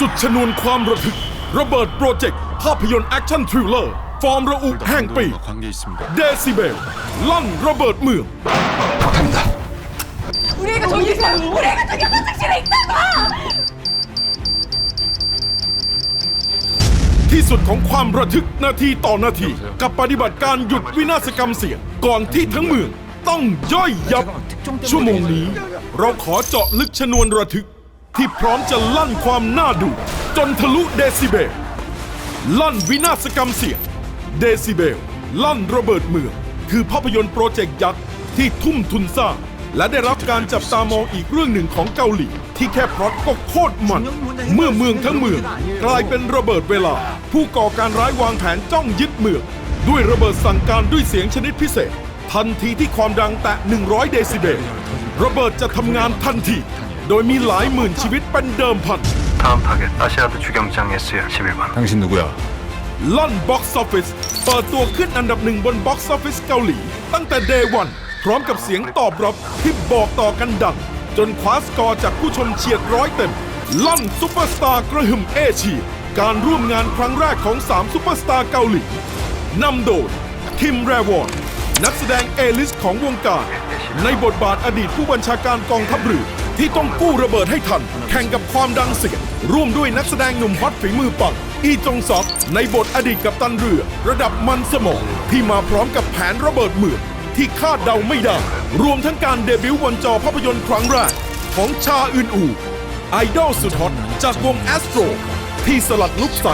จุดชนวนความระทึกระเบิดโปรเจกต์ภาพยนตร์แอคชั่นทริลเลอร์ ฟอร์มระอุแห่งปี 과 관계 있습니다. เดซิเบลลั่นระเบิดเมือง 우리가 저기 있어! 우리가 저기 화장실에 있다고! ที่สุดของความระทึกนาทีต่อนาที กับปฏิบัติการหยุดวินาศกรรมเสียง ก่อนที่ทั้งเมืองต้องย่อยยับ ชั่วโมงนี้ เราขอเจาะลึกชนวนระทึก ที่พร้อมจะลั่นความน่าดูจนทะลุเดซิเบล ลั่นวินาศกรรมเสียงเดซิเบล ลั่นระเบิดเมือง คือภาพยนตร์โปรเจกต์ยักษ์ที่ทุ่มทุนสร้าง และได้รับการจับตามองอีกเรื่องหนึ่งของเกาหลี ที่แค่พล็อตก็โคตรมัน เมื่อเมืองทั้งเมือง กลายเป็นระเบิดเวลา ผู้ก่อการร้ายวางแผนจ้องยึดเมือง ด้วยระเบิดสั่งการด้วยเสียงชนิดพิเศษ ทันทีที่ความดังแตะ 100 เดซิเบล ระเบิดจะทำงานทันที โดยมีหลายหมื่นชีวิตเป็นเดิมพัน 다음 타겟 아시아드 주경장 SR 11번 당신 누구야? ลั่นบ็อกซ์ออฟฟิศเปิดตัวขึ้นอันดับหนึ่งบนบ็อกซ์ออฟฟิศเกาหลี ตั้งแต่เดย์วันพร้อมกับเสียงตอบรับที่บอกต่อกันดัง จนคว้าสกอร์จากผู้ชมเฉียดร้อยเต็ม ลั่นซุปเปอร์สตาร์กระหึ่มเอเชีย การร่วมงานครั้งแรกของ 3ซุปเปอร์สตาร์เกาหลีนำโดยคิมแรวอนนักแสดงเอลิสของวงการ ในบทบาทอดีตผู้บัญชาการกองทัพเรือ ที่ต้องกู้ระเบิดให้ทัน แข่งกับความดังเสียง ร่วมด้วยนักแสดงหนุ่มฮอตฝีมือปังอีจงซอกในบทอดีตกัปตันเรือ ระดับมันสมอง ที่มาพร้อมกับแผนระเบิดเมืองที่คาดเดาไม่ได้รวมทั้งการเดบิวต์บนจอภาพยนตร์ครั้งแรกของชาอึนอูไอดอลสุดฮอตจากวงแอสโตรที่สลัดลุกใส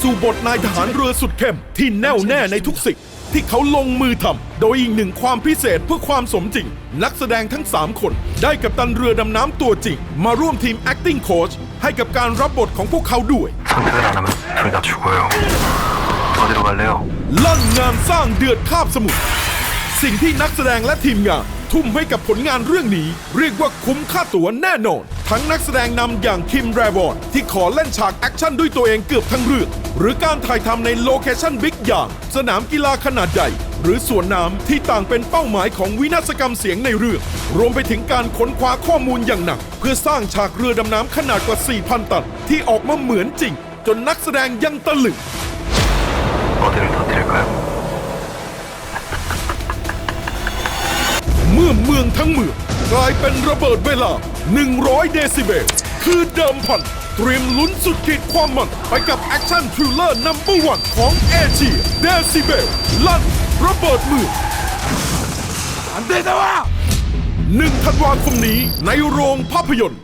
สู่บทนายทหารเรือสุดเข้มที่แน่วแน่ในทุกสิ่ง ที่เขาลงมือทำ โดยอีกหนึ่งความพิเศษเพื่อความสมจริง นักแสดงทั้ง 3 คน ได้กับตันเรือดำน้ำตัวจริง มาร่วมทีม acting coach ให้กับการรับบทของพวกเขาด้วย 선택을 안 하면 둘 다 죽어요 어디로 갈래요? ลั่นงานสร้างเดือดคาบสมุทร สิ่งที่นักแสดงและทีมงาน ทุ่มให้กับผลงานเรื่องนี้ เรียกว่าคุ้มค่าตั๋วแน่นอน ทั้งนักแสดงนำอย่างคิมแรวอนที่ขอเล่นฉากแอคชั่นด้วยตัวเองเกือบทั้งเรื่อง หรือการถ่ายทำในโลเคชั่นบิ๊กอย่าง สนามกีฬาขนาดใหญ่ หรือสวนน้ำที่ต่างเป็นเป้าหมายของวินาศกรรมเสียงในเรื่อง รวมไปถึงการค้นคว้าข้อมูลอย่างหนัก เพื่อสร้างฉากเรือดำน้ำขนาดกว่า 4,000 ตัน ที่ออกมาเหมือนจริง จนนักแสดงยังตะลึง 어디를 터뜨릴까요? เมื่อเมืองทั้งเมือง กลายเป็นระเบิดเวลา 100 เดซิเบล คือเดิมพัน เตรียมลุ้นสุดขีดความมัน ไปกับแอคชั่นทริลเลอร์นัมเบอร์วันของเอเชียเดซิเบล ลั่น ระเบิดเมืองอันเดตวะหนึ่งธันวาคมนี้ในโรงภาพยนตร์